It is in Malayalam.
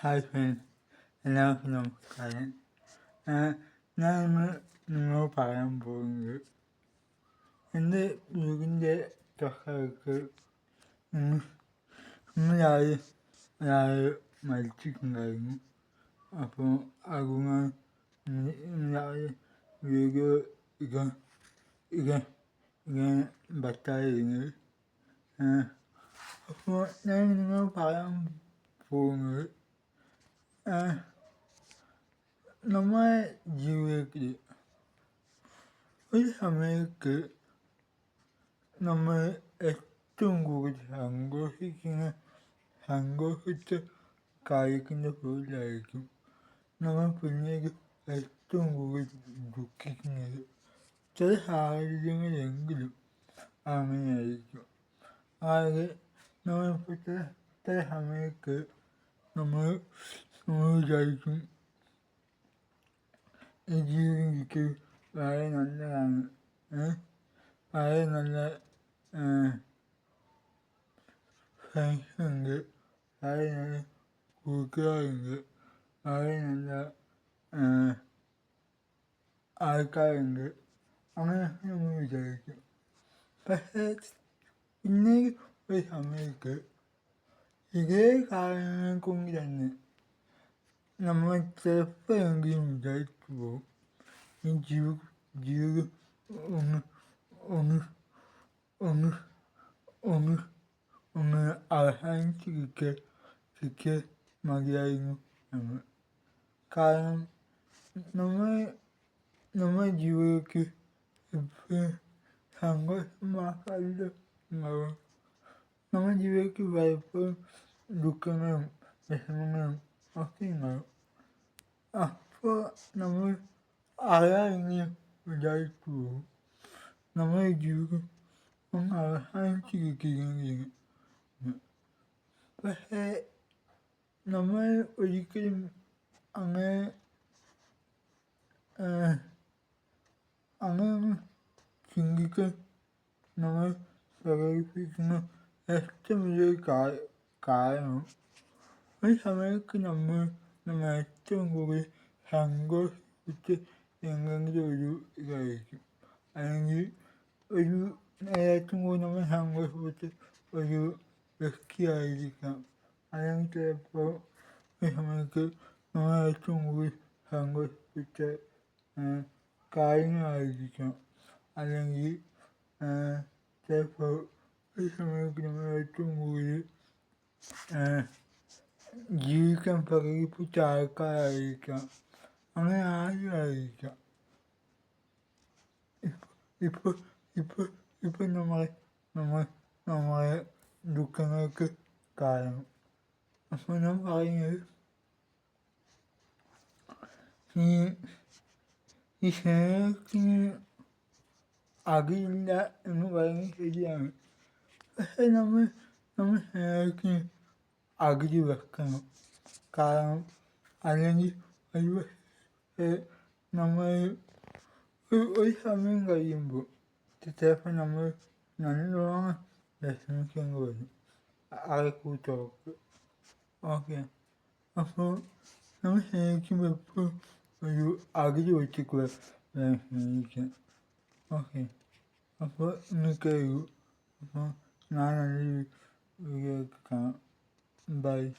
ഹായ് ഫ്രണ്ട്സ് എല്ലാവർക്കും നമസ്കാരം. ഞാൻ ഇന്ന് നിങ്ങളോട് പറയാൻ പോകുന്നത് എന്റെ വീടിന്റെ തൊട്ടടുത്ത് ഇന്ന് ഇന്ന് രാവിലെ ഒരാൾ മരിച്ചിട്ടുണ്ടായിരുന്നു. അപ്പോൾ അതുകൊണ്ട് ഇന്ന് വീഡിയോ ഇടാൻ ഇടാൻ ഇങ്ങനെ പറ്റാതിരുന്നത് അപ്പോൾ ഞാൻ നിങ്ങളോട് പറയാൻ പോകുന്നത് നമ്മുടെ ജീവിതത്തിൽ ഒരു സമയത്ത് നമ്മൾ ഏറ്റവും കൂടുതൽ സന്തോഷിക്കുന്ന സന്തോഷിച്ച കാര്യത്തിന്റെ പേരിലായിരിക്കും നമ്മൾ പിന്നീട് ഏറ്റവും കൂടുതൽ ദുഃഖിക്കുന്നത്. ചില സാഹചര്യങ്ങളെങ്കിലും അങ്ങനെയായിരിക്കും. അതായത് നമ്മളിപ്പോൾ ചില ചില സമയത്ത് നമ്മൾ നമ്മൾ വിചാരിക്കും. ഈ ജീവിതം എനിക്ക് വളരെ നല്ലതാണ്. വളരെ നല്ല ഫ്രണ്ട്സുണ്ട്. വളരെ നല്ല കൂട്ടുകാരുണ്ട്. വളരെ നല്ല ആൾക്കാരുണ്ട്. അങ്ങനെ നമ്മൾ വിചാരിക്കും. പക്ഷേ പിന്നെ ഒരു സമയത്ത് ഇതേ കാരണങ്ങൾ കൊണ്ട് തന്നെ നമ്മൾ ചിലപ്പോഴെങ്കിലും വിചാരിച്ചു പോകും ഈ ജീവി ജീവിതം ഒന്ന് ഒന്ന് ഒന്ന് ഒന്ന് ഒന്ന് അവസാനിച്ച് കിട്ടിയ മതിയായിരുന്നു എന്ന്. കാരണം നമ്മൾ നമ്മുടെ ജീവിതത്തിൽ എപ്പോഴും സന്തോഷം മാത്രമല്ല ഉണ്ടാവുക. നമ്മുടെ ജീവിതത്തിൽ പലപ്പോഴും ദുഃഖങ്ങളും വിഷമങ്ങളും ഒക്കെ ഉണ്ടാകും അപ്പോൾ നമ്മൾ അറിയാമെങ്കിലും വിചാരിച്ചു പോകും നമ്മുടെ ജീവിതം ഒന്ന് അവസാനിച്ച് കിട്ടിയെങ്കിൽ പക്ഷേ നമ്മൾ ഒരിക്കലും അങ്ങനെ അങ്ങനെ ചിന്തിക്കാൻ നമ്മൾ പ്രകടിപ്പിക്കുന്ന ഏറ്റവും വലിയൊരു കാരണം ഒരു സമയത്ത് നമ്മൾ നമ്മൾ ഏറ്റവും കൂടുതൽ സന്തോഷിച്ച് എന്തെങ്കിലും ഒരു ഇതായിരിക്കും. അല്ലെങ്കിൽ ഒരു ഏറ്റവും കൂടുതൽ നമ്മൾ സന്തോഷിച്ച് ഒരു വ്യക്തിയായിരിക്കാം. അല്ലെങ്കിൽ ചിലപ്പോൾ ഒരു സമയത്ത് നമ്മൾ ഏറ്റവും കൂടുതൽ സന്തോഷിപ്പിച്ച കാര്യങ്ങളായിരിക്കാം. അല്ലെങ്കിൽ ചിലപ്പോൾ ഒരു സമയത്ത് നമ്മൾ ഏറ്റവും കൂടുതൽ ജീവിക്കാൻ പ്രകടിപ്പിച്ച ആൾക്കാരായിരിക്കാം അങ്ങനെ ആരുമായിരിക്കാം? ഇപ്പോൾ ഇപ്പോൾ ഇപ്പോൾ നമ്മളെ നമ്മൾ നമ്മളെ ദുഃഖങ്ങൾക്ക് കാരണം. അപ്പോൾ ഞാൻ പറയുന്നത് ഈ ഈ സ്നേഹത്തിന് അകയില്ല എന്ന് പറയുന്നത് ശരിയാണ്. പക്ഷേ നമ്മൾ നമ്മൾ സ്നേഹത്തിന് അകറ്റി വെക്കണം. കാരണം അല്ലെങ്കിൽ ഒരു നമ്മൾ ഒരു സമയം കഴിയുമ്പോൾ ചിലപ്പോൾ നമ്മൾ നല്ലോണം വിഷമിക്കേണ്ടി വരും. അയക്കൂട്ടർക്ക് ഓക്കെ. അപ്പോൾ നമ്മൾ സ്നേഹിക്കുമ്പോൾ എപ്പോഴും ഒരു അകറ്റി വെച്ചിട്ട് സ്നേഹിക്കാം ഓക്കെ. അപ്പോൾ ഇന്നൊക്കെ അപ്പോൾ ഞാൻ നല്ല വീഡിയോ കാണാം. Bye.